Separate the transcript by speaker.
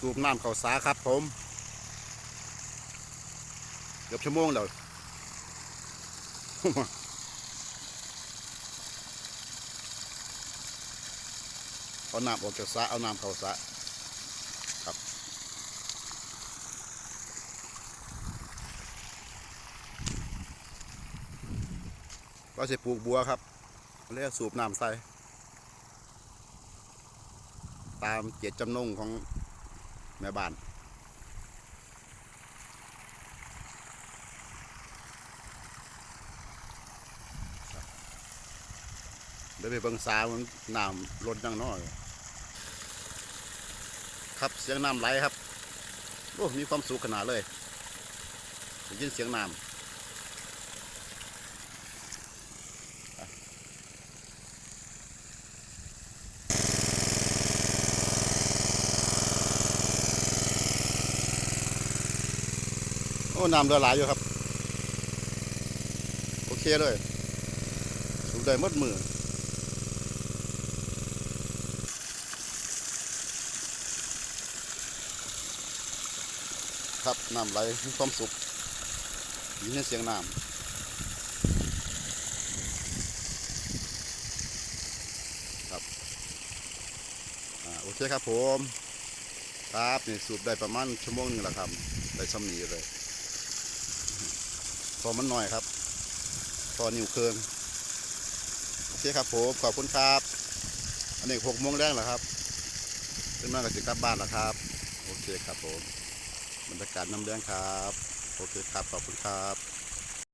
Speaker 1: สูบน้ำเขาสาครับผมเกือบชั่วโมงแล้วเอาน้ำออกจากสระเอาน้ำเข้าสระครับ ก็จะปลูกบัวครับเรียกสูบน้ำใส่ตามเจตจำนงของ แม่บ้านเดี๋ยวไปเบิ่งสามันน้ำลดยังน้อยครับเสียงน้ำไหลครับโอ้มีความสุขขนาดเลยได้ยินเสียงน้ำ อ้น้ำเรือหลายอยู่ครับ โอเคเลยสูบได้มดมือครับน้ำไหลมีความสุขยินเสียงน้ำครับอ่าโอเคครับผม ครับ นี่สูบได้ประมาณชั่วโมงหนึงละครับ ได้ซ้ำนี้เลย พอมันหน่อยครับพอนิ้วเคืองโอเคครับผมขอบคุณครับ อันนี้หกโมงแรกเหรอครับเป็นมากับสิกลับบ้านแล้วครับ โอเคครับผมบรรยากาศน้ำเลี้ยงครับ โอเคครับขอบคุณครับ